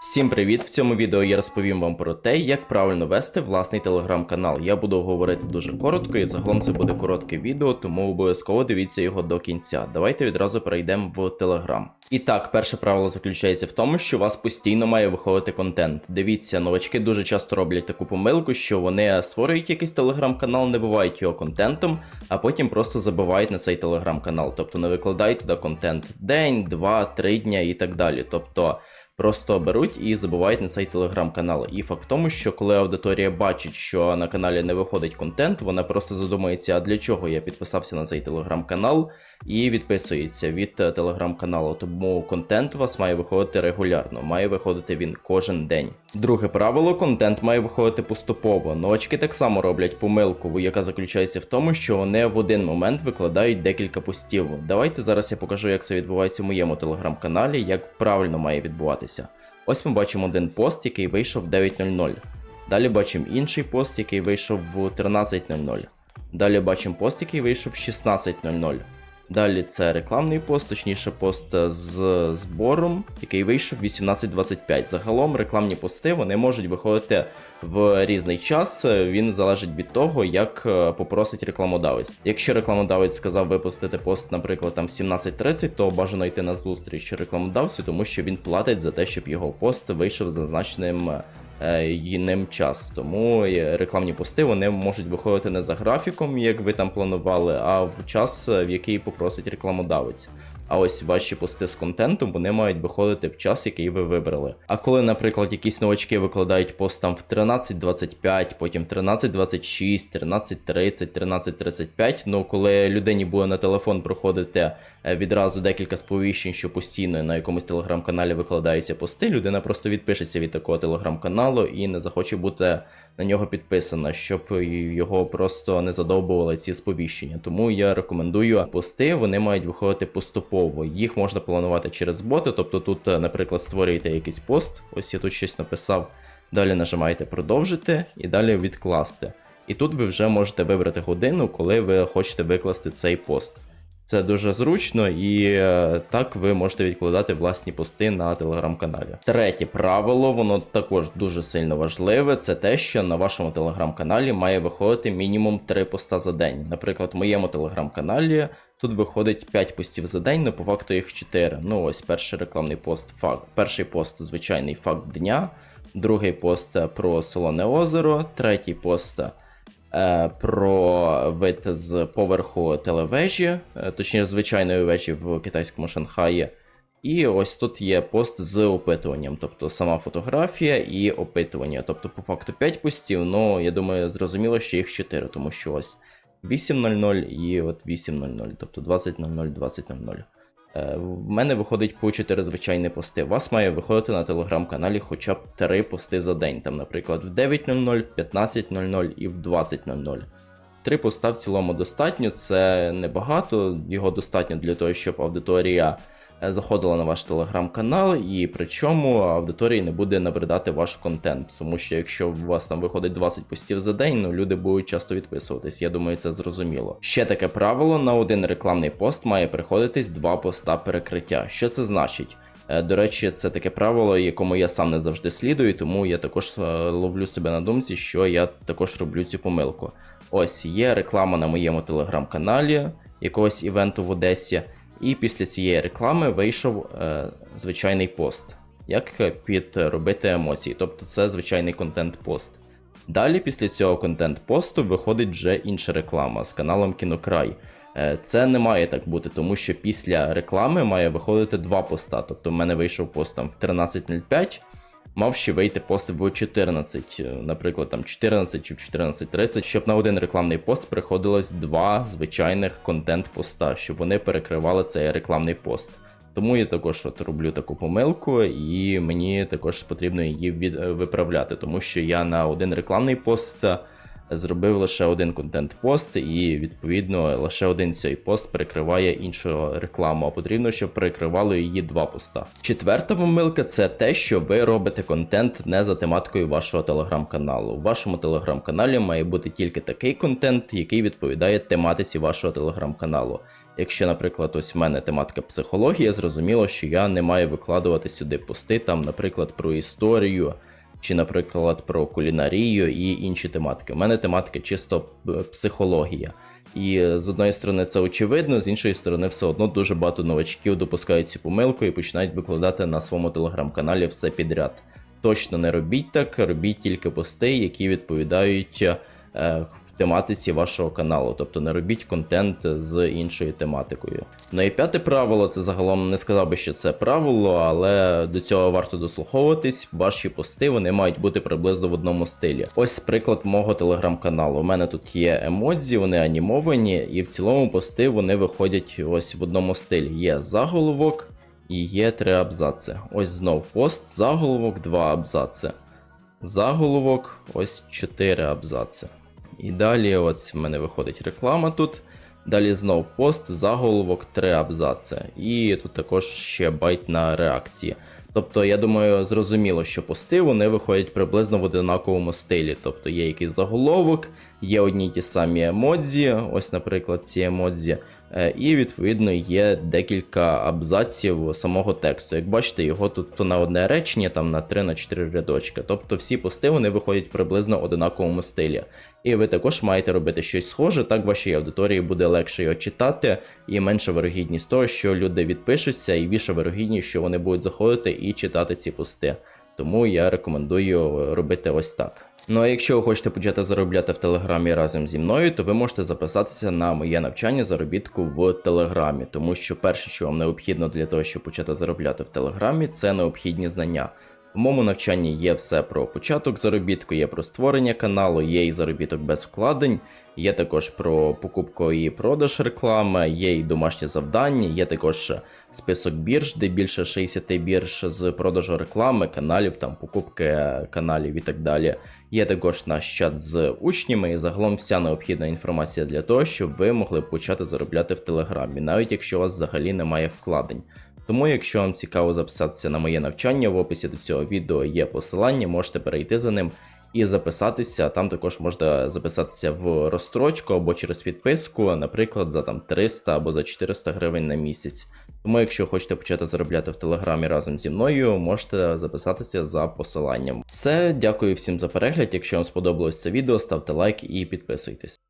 Всім привіт! В цьому відео я розповім вам про те, як правильно вести власний телеграм-канал. Я буду говорити дуже коротко, і загалом це буде коротке відео, тому обов'язково дивіться його до кінця. Давайте відразу перейдемо в телеграм. І так, перше правило заключається в тому, що у вас постійно має виходити контент. Дивіться, новачки дуже часто роблять таку помилку, що вони створюють якийсь телеграм-канал, не бувають його контентом, а потім просто забивають на цей телеграм-канал, тобто не викладають туди контент день, два, три дня і так далі. Тобто. Просто беруть і забувають на цей телеграм-канал. І факт в тому, що коли аудиторія бачить, що на каналі не виходить контент, вона просто задумається, а для чого я підписався на цей телеграм-канал, і відписується від е, телеграм-каналу. Тому контент у вас має виходити регулярно, має виходити він кожен день. Друге правило: контент має виходити поступово. Новачки так само роблять помилку, яка заключається в тому, що вони в один момент викладають декілька постів. Давайте зараз я покажу, як це відбувається в моєму телеграм-каналі, як правильно має відбуватися. Ось ми бачимо один пост, який вийшов в 9.00. Далі бачимо інший пост, який вийшов в 13.00. Далі бачимо пост, який вийшов в 16.00. Далі це рекламний пост, точніше, пост з збором, який вийшов в 18.25. Загалом рекламні пости вони можуть виходити в різний час. Він залежить від того, як е, попросить рекламодавець. Якщо рекламодавець сказав випустити пост, наприклад, там в 17.30, то бажано йти на зустріч рекламодавцю, тому що він платить за те, щоб його пост вийшов з зазначеним е, ним час. Тому е, рекламні пости вони можуть виходити не за графіком, як ви там планували, а в час, е, в який попросить рекламодавець. А ось ваші пости з контентом вони мають виходити в час, який ви вибрали. А коли, наприклад, якісь новачки викладають пост там в 13.25, потім 13.26, 13.30, 13.35, ну коли людині буде на телефон проходити е, відразу декілька сповіщень, що постійно на якомусь телеграм-каналі викладаються пости, людина просто відпишеться від такого телеграм-каналу і не захоче бути на нього підписана, щоб його просто не задовбували ці сповіщення. Тому я рекомендую пости, вони мають виходити поступово. Їх можна планувати через боти. Тобто тут, е, наприклад, створюєте якийсь пост, ось я тут щось написав. Далі нажимаєте продовжити і далі відкласти. І тут ви вже можете вибрати годину, коли ви хочете викласти цей пост. Це дуже зручно і е, так ви можете відкладати власні пости на телеграм-каналі. Третє правило, воно також дуже сильно важливе. Це те, що на вашому телеграм-каналі має виходити мінімум 3 поста за день. Наприклад, в моєму телеграм-каналі тут виходить 5 постів за день, але по факту їх 4. Ну ось перший рекламний пост, факт. Перший пост звичайний факт дня, другий пост про Солоне озеро, третій пост. Е, про вид з поверху телевежі, е, точніше, звичайної вежі в китайському Шанхаї. І ось тут є пост з опитуванням, тобто сама фотографія і опитування. Тобто, по факту 5 постів, ну я думаю, зрозуміло, що їх 4, тому що ось 8.00 і от 8.00, тобто 20.00, 20.00. Е, В мене виходить по 4 звичайні пости. Вас має виходити на телеграм-каналі хоча б 3 пости за день. Там, наприклад, в 9.00, в 15.00 і в 20.00. Три поста в цілому достатньо, це небагато, його достатньо для того, щоб аудиторія заходила на ваш телеграм-канал, і причому аудиторії не буде набридати ваш контент. Тому що якщо у вас там виходить 20 постів за день, ну люди будуть часто відписуватись. Я думаю, це зрозуміло. Ще таке правило: на один рекламний пост має приходитись два поста перекриття. Що це значить? Е, До речі, це таке правило, якому я сам не завжди слідую, тому я також е, ловлю себе на думці, що я також роблю цю помилку. Ось є реклама на моєму телеграм-каналі якогось івенту в Одесі, і після цієї реклами вийшов е, звичайний пост, як підробити емоції, тобто це звичайний контент-пост. Далі, після цього контент-посту, виходить вже інша реклама з каналом Кінокрай. Е, Це не має так бути, тому що після реклами має виходити два поста. Тобто в мене вийшов пост там в 13.05, мав ще вийти пост в 14, е, наприклад, там 14 чи в 14.30, щоб на один рекламний пост приходилось два звичайних контент-поста, щоб вони перекривали цей рекламний пост. Тому я також от роблю таку помилку, і мені також потрібно її е, виправляти, тому що я на один рекламний пост е, зробив лише один контент-пост, і відповідно лише один цей пост перекриває іншу рекламу. А потрібно, щоб перекривало її два поста. Четверта помилка це те, що ви робите контент не за тематикою вашого телеграм-каналу. У вашому телеграм-каналі має бути тільки такий контент, який відповідає тематиці вашого телеграм-каналу. Якщо, наприклад, ось в мене тематика психологія, зрозуміло, що я не маю викладувати сюди пости, там, наприклад, про історію, чи, наприклад, про кулінарію і інші тематики. У мене тематика чисто е, психологія. І е, з одної сторони це очевидно, з іншої сторони, все одно дуже багато новачків допускають цю помилку і починають викладати на своєму телеграм-каналі все підряд. Точно не робіть так, робіть тільки пости, які відповідають е, тематиці вашого каналу, тобто не робіть контент з іншою тематикою. Ну і п'яте правило, це загалом не сказав би, що це правило, але до цього варто дослуховуватись. Ваші пости вони мають бути приблизно в одному стилі. Ось приклад мого телеграм-каналу. У мене тут є емодзі, вони анімовані, і в цілому пости вони виходять ось в одному стилі. Є заголовок і є три абзаци. Ось знов пост, заголовок, два абзаци. Заголовок, ось чотири абзаци. І далі, ось в мене виходить реклама тут. Далі знов пост, заголовок, три абзаци. І тут також ще байт на реакції. Тобто, я думаю, зрозуміло, що пости вони виходять приблизно в одинаковому стилі. Тобто є якийсь заголовок, є одні ті самі емодзі, ось, наприклад, ці емодзі. Е, І відповідно є декілька абзаців самого тексту. Як бачите, його тут то на одне речення, там на 3 на 4 рядочки. Тобто всі пости вони виходять приблизно в одинаковому стилі. І ви також маєте робити щось схоже, так вашій аудиторії буде легше його читати, і менша вирогідність того, що люди відпишуться, і більша вирогідність, що вони будуть заходити і читати ці пости. Тому я рекомендую робити ось так. Ну а якщо ви хочете почати заробляти в Телеграмі разом зі мною, то ви можете записатися на моє навчання заробітку в Телеграмі, тому що перше, що вам необхідно для того, щоб почати заробляти в Телеграмі, це необхідні знання. В моєму навчанні є все про початок заробітку, є про створення каналу, є і заробіток без вкладень, є також про покупку і продаж реклами, є і домашні завдання, є також список бірж, де більше 60 бірж з продажу реклами, каналів, там покупки каналів і так далі. Є також наш чат з учнями і загалом вся необхідна інформація для того, щоб ви могли почати заробляти в Телеграмі, навіть якщо у вас взагалі немає вкладень. Тому, якщо вам цікаво записатися на моє навчання, в описі до цього відео є посилання, можете перейти за ним і записатися. Там також можна записатися в розстрочку або через підписку, наприклад, за там 300 або за 400 гривень на місяць. Тому, якщо хочете почати заробляти в Телеграмі разом зі мною, можете записатися за посиланням. Це дякую всім за перегляд. Якщо вам сподобалось це відео, ставте лайк і підписуйтесь.